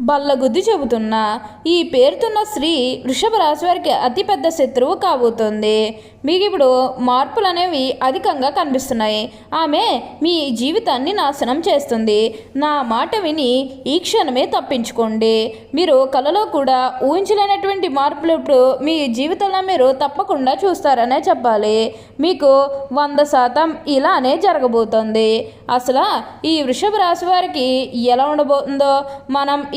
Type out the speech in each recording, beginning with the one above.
బల్లగుద్ది చెబుతున్నా ఈ పేరుతున్న స్త్రీ వృషభ రాశి వారికి అతిపెద్ద శత్రువు కాబోతుంది. మీకు ఇప్పుడు మార్పులు అనేవి అధికంగా కనిపిస్తున్నాయి. ఆమె మీ జీవితాన్ని నాశనం చేస్తుంది. నా మాట విని ఈ క్షణమే తప్పించుకోండి. మీరు కలలో కూడా ఊహించలేనటువంటి మార్పులు ఇప్పుడు మీ జీవితంలో మీరు తప్పకుండా చూస్తారనే చెప్పాలి. మీకు వంద శాతం ఇలానే జరగబోతుంది. అసలు ఈ వృషభ రాశి వారికి ఎలా ఉండబోతుందో మనం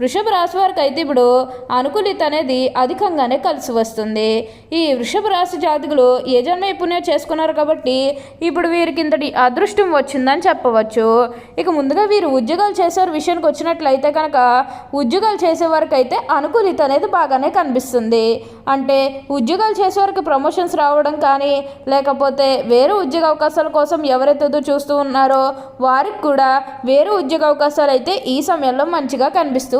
వృషభ రాశి వారికి అయితే ఇప్పుడు అనుకూలిత అనేది అధికంగానే కలిసి వస్తుంది. ఈ వృషభ రాశి జాతకులు ఏ జన్మ పుణ్యం చేసుకున్నారు కాబట్టి ఇప్పుడు వీరికి ఇంతటి అదృష్టం వచ్చిందని చెప్పవచ్చు. ఇక ముందుగా వీరు ఉద్యోగాలు చేసే విషయానికి వచ్చినట్లయితే కనుక ఉద్యోగాలు చేసే వారికి అయితే అనుకూలిత అనేది బాగానే కనిపిస్తుంది. అంటే ఉద్యోగాలు చేసే వారికి ప్రమోషన్స్ రావడం కానీ లేకపోతే వేరే ఉద్యోగ అవకాశాల కోసం ఎవరైతే చూస్తూ ఉన్నారో వారికి కూడా వేరే ఉద్యోగ అవకాశాలు అయితే ఈ సమయంలో మంచిగా కనిపిస్తూ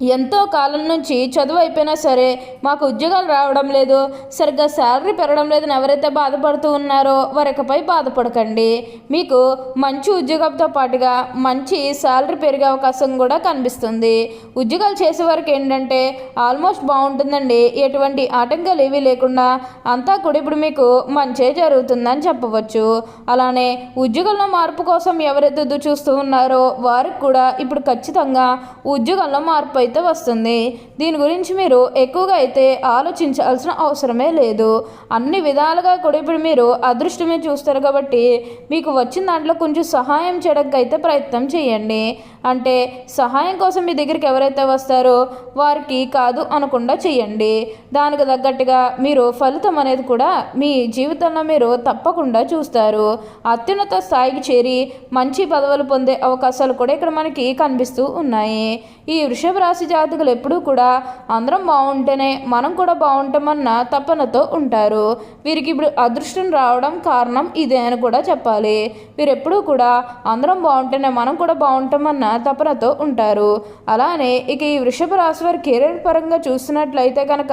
ఎంతో కాలం నుంచి చదువు అయిపోయినా సరే మాకు ఉద్యోగాలు రావడం లేదు. సరిగ్గా శాలరీ పెరగడం లేదని ఎవరైతే బాధపడుతూ ఉన్నారో వారికపై బాధపడకండి. మీకు మంచి ఉద్యోగంతో పాటుగా మంచి శాలరీ పెరిగే అవకాశం కూడా కనిపిస్తుంది. ఉద్యోగాలు చేసే వారికి ఏంటంటే ఆల్మోస్ట్ బాగుంటుందండి. ఎటువంటి ఆటంకాలు ఏవీ లేకుండా అంతా కూడా ఇప్పుడు మీకు మంచే జరుగుతుందని చెప్పవచ్చు. అలానే ఉద్యోగంలో మార్పు కోసం ఎవరైతే ఎదురు చూస్తూ ఉన్నారో వారికి కూడా ఇప్పుడు ఖచ్చితంగా ఉద్యోగంలో మార్పు అయితే వస్తుంది. దీని గురించి మీరు ఎక్కువగా అయితే ఆలోచించాల్సిన అవసరమే లేదు. అన్ని విధాలుగా కూడా ఇప్పుడు మీరు అదృష్టమే చూస్తారు కాబట్టి మీకు వచ్చిన దాంట్లో కొంచెం సహాయం చేయడానికి అయితే ప్రయత్నం చేయండి. అంటే సహాయం కోసం మీ దగ్గరికి ఎవరైతే వస్తారో వారికి కాదు అనకుండా చేయండి. దానికి తగ్గట్టుగా మీరు ఫలితం అనేది కూడా మీ జీవితంలో మీరు తప్పకుండా చూస్తారు. అత్యున్నత స్థాయికి చేరి మంచి పదవులు పొందే అవకాశాలు కూడా ఇక్కడ మనకి కనిపిస్తూ ఉన్నాయి. ఈ వృషభ రాశి జాతకులు ఎప్పుడూ కూడా అందరం బాగుంటేనే మనం కూడా బాగుంటామన్న తపనతో ఉంటారు. వీరికి ఇప్పుడు అదృష్టం రావడం కారణం ఇదే అని కూడా చెప్పాలి. వీరెప్పుడూ కూడా అందరం బాగుంటేనే మనం కూడా బాగుంటామన్న తపనతో ఉంటారు. అలానే ఇక ఈ వృషభ రాశి వారి కెరీర్ పరంగా చూస్తున్నట్లయితే కనుక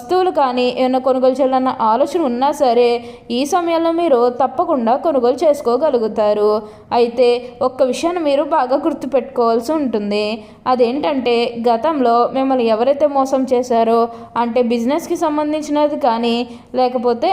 వస్తువులు కానీ ఏమైనా కొనుగోలు చేయాలన్న ఆలోచన ఉన్నా సరే ఈ సమయంలో మీరు తప్పకుండా కొనుగోలు చేసుకోగలుగుతారు. అయితే ఒక్క విషయాన్ని మీరు బాగా గుర్తుపెట్టుకోవాల్సి ఉంటుంది. అదేంటంటే గతంలో మిమ్మల్ని ఎవరైతే మోసం చేశారో అంటే బిజినెస్కి సంబంధించినది కానీ లేకపోతే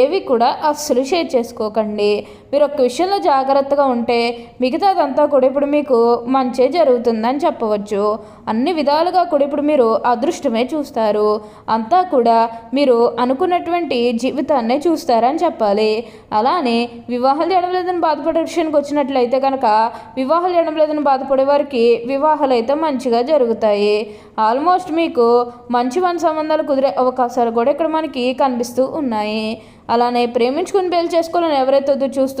ఏవి కూడా అస్సలు షేర్ చేసుకోకండి. మీరు ఒక్క విషయంలో జాగ్రత్తగా ఉంటే మిగతాదంతా కూడా ఇప్పుడు మీకు మంచే జరుగుతుందని చెప్పవచ్చు. అన్ని విధాలుగా కూడా ఇప్పుడు మీరు అదృష్టమే చూస్తారు. అంతా కూడా మీరు అనుకున్నటువంటి జీవితాన్నే చూస్తారని చెప్పాలి. అలానే వివాహాలు చేయడం లేదని బాధపడే విషయానికి వచ్చినట్లయితే కనుక వివాహాలు చేయడం లేదని బాధపడే వారికి వివాహాలు అయితే మంచిగా జరుగుతాయి. ఆల్మోస్ట్ మీకు మంచి మన సంబంధాలు కుదిరే అవకాశాలు కూడా ఇక్కడ మనకి కనిపిస్తూ ఉన్నాయి. అలానే ప్రేమించుకుని పెళ్ళి చేసుకోవాలని ఎవరైతే చూస్తూ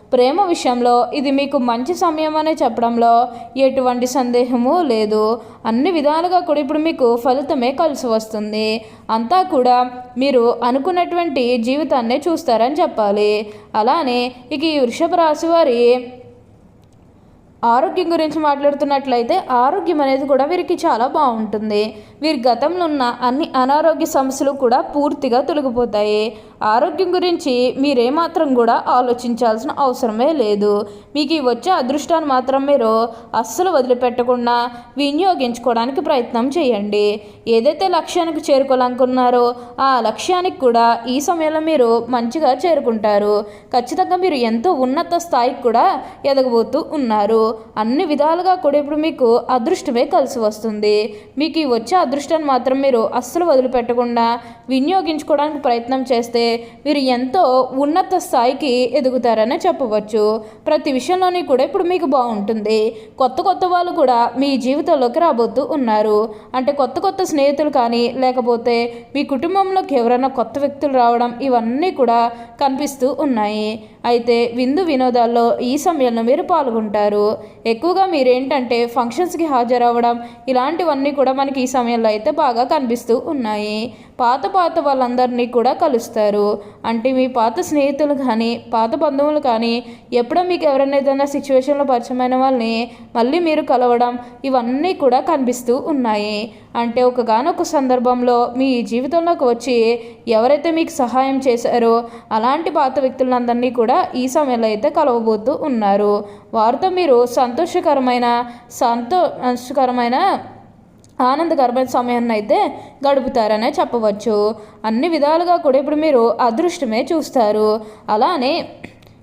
ప్రేమ విషయంలో ఇది మీకు మంచి సమయం అనే చెప్పడంలో ఎటువంటి సందేహము లేదు. అన్ని విధాలుగా కూడా ఇప్పుడు మీకు ఫలితమే కలిసి వస్తుంది. అంతా కూడా మీరు అనుకున్నటువంటి జీవితాన్నే చూస్తారని చెప్పాలి. అలానే ఇక ఈ వృషభ రాశి వారి ఆరోగ్యం గురించి మాట్లాడుతున్నట్లయితే ఆరోగ్యం అనేది కూడా వీరికి చాలా బాగుంటుంది. వీరి గతంలో ఉన్న అన్ని అనారోగ్య సమస్యలు కూడా పూర్తిగా తొలగిపోతాయి. ఆరోగ్యం గురించి మీరేమాత్రం కూడా ఆలోచించాల్సిన అవసరమే లేదు. మీకు ఈ వచ్చే అదృష్టాన్ని మాత్రం మీరు అస్సలు వదిలిపెట్టకుండా వినియోగించుకోవడానికి ప్రయత్నం చేయండి. ఏదైతే లక్ష్యానికి చేరుకోవాలనుకున్నారో ఆ లక్ష్యానికి కూడా ఈ సమయంలో మీరు మంచిగా చేరుకుంటారు. ఖచ్చితంగా మీరు ఎంతో ఉన్నత స్థాయికి కూడా ఎదగబోతూ ఉన్నారు. అన్ని విధాలుగా కూడా ఇప్పుడు మీకు అదృష్టమే కలిసి వస్తుంది. మీకు ఈ వచ్చే అదృష్టాన్ని మాత్రం మీరు అస్సలు వదిలిపెట్టకుండా వినియోగించుకోవడానికి ప్రయత్నం చేస్తే మీరు ఎంతో ఉన్నత స్థాయికి ఎదుగుతారనే చెప్పవచ్చు. ప్రతి విషయంలోని కూడా ఇప్పుడు మీకు బాగుంటుంది. కొత్త కొత్త వాళ్ళు కూడా మీ జీవితంలోకి రాబోతూ ఉన్నారు. అంటే కొత్త కొత్త స్నేహితులు కానీ లేకపోతే మీ కుటుంబంలోకి ఎవరైనా కొత్త వ్యక్తులు రావడం ఇవన్నీ కూడా కనిపిస్తూ ఉన్నాయి. అయితే విందు వినోదాల్లో ఈ సమయంలో మీరు పాల్గొంటారు. ఎక్కువగా మీరేంటంటే ఫంక్షన్స్కి హాజరవ్వడం ఇలాంటివన్నీ కూడా మనకి ఈ సమయంలో అయితే బాగా కనిపిస్తూ ఉన్నాయి. పాత పాత వాళ్ళందరినీ కూడా కలుస్తారు. అంటే మీ పాత స్నేహితులు కానీ పాత బంధువులు కానీ ఎప్పుడో మీకు ఎవరైనా ఏదైనా సిచ్యువేషన్లో పరిచయమైన వాళ్ళని మళ్ళీ మీరు కలవడం ఇవన్నీ కూడా కనిపిస్తూ ఉన్నాయి. అంటే ఒకగానొక సందర్భంలో మీ జీవితంలోకి వచ్చి ఎవరైతే మీకు సహాయం చేశారో అలాంటి పాత వ్యక్తులందరినీ కూడా ఈ సమయంలో అయితే కలవబోతూ ఉన్నారు. వారితో మీరు సంతోషకరమైన సంతోషకరమైన ఆనందకరమైన సమయాన్ని అయితే గడుపుతారనే చెప్పవచ్చు. అన్ని విధాలుగా కూడా ఇప్పుడు మీరు అదృష్టమే చూస్తారు. అలానే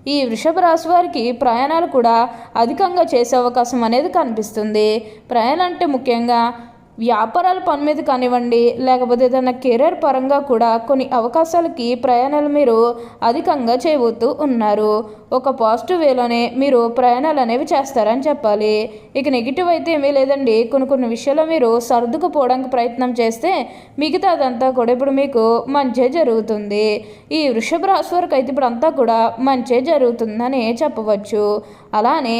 ఈ వృషభ రాశి వారికి ప్రయాణాలు కూడా అధికంగా చేసే అవకాశం అనేది కనిపిస్తుంది. ప్రయాణం అంటే ముఖ్యంగా వ్యాపారాల పని మీద కానివ్వండి లేకపోతే ఏదైనా కెరీర్ పరంగా కూడా కొన్ని అవకాశాలకి ప్రయాణాలు మీరు అధికంగా చేయబోతూ ఉన్నారు. ఒక పాజిటివ్ వేలోనే మీరు ప్రయాణాలు అనేవి చేస్తారని చెప్పాలి. ఇక నెగిటివ్ అయితే ఏమీ లేదండి. కొన్ని కొన్ని విషయాలు మీరు సర్దుకుపోవడానికి ప్రయత్నం చేస్తే మిగతా అదంతా కూడా ఇప్పుడు మీకు మంచే జరుగుతుంది. ఈ వృషభ రాశి వరకు అయితే ఇప్పుడు అంతా కూడా మంచే జరుగుతుందని చెప్పవచ్చు. అలానే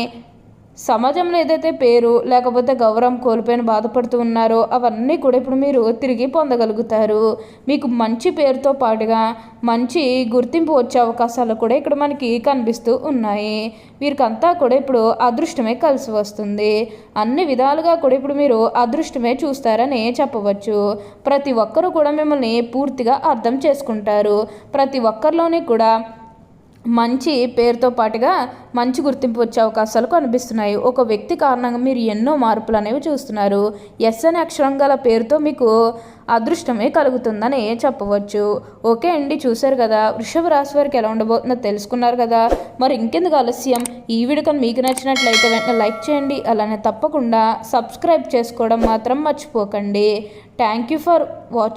సమాజంలో ఏదైతే పేరు లేకపోతే గౌరవం కోల్పోయిన బాధపడుతూ ఉన్నారో అవన్నీ కూడా ఇప్పుడు మీరు తిరిగి పొందగలుగుతారు. మీకు మంచి పేరుతో పాటుగా మంచి గుర్తింపు వచ్చే అవకాశాలు కూడా ఇక్కడ మనకి కనిపిస్తూ ఉన్నాయి. వీరికంతా కూడా ఇప్పుడు అదృష్టమే కలిసి వస్తుంది. అన్ని విధాలుగా కూడా ఇప్పుడు మీరు అదృష్టమే చూస్తారని చెప్పవచ్చు. ప్రతి ఒక్కరూ కూడా మిమ్మల్ని పూర్తిగా అర్థం చేసుకుంటారు. ప్రతి ఒక్కరిలోని కూడా మంచి పేరుతో పాటుగా మంచి గుర్తింపు వచ్చే అవకాశాలు కనిపిస్తున్నాయి. ఒక వ్యక్తి కారణంగా మీరు ఎన్నో మార్పులు అనేవి చూస్తున్నారు. ఎస్ అనే అక్షరం గల పేరుతో మీకు అదృష్టమే కలుగుతుందని చెప్పవచ్చు. ఓకే అండి చూశారు కదా. వృషభ రాశి వారికి ఎలా ఉండబోతుందో తెలుసుకున్నారు కదా. మరి ఇంకెందుకు ఆలస్యం? ఈ వీడియో కానీ మీకు నచ్చినట్లయితే వెంటనే లైక్ చేయండి. అలానే తప్పకుండా సబ్స్క్రైబ్ చేసుకోవడం మాత్రం మర్చిపోకండి. Thank you for watching.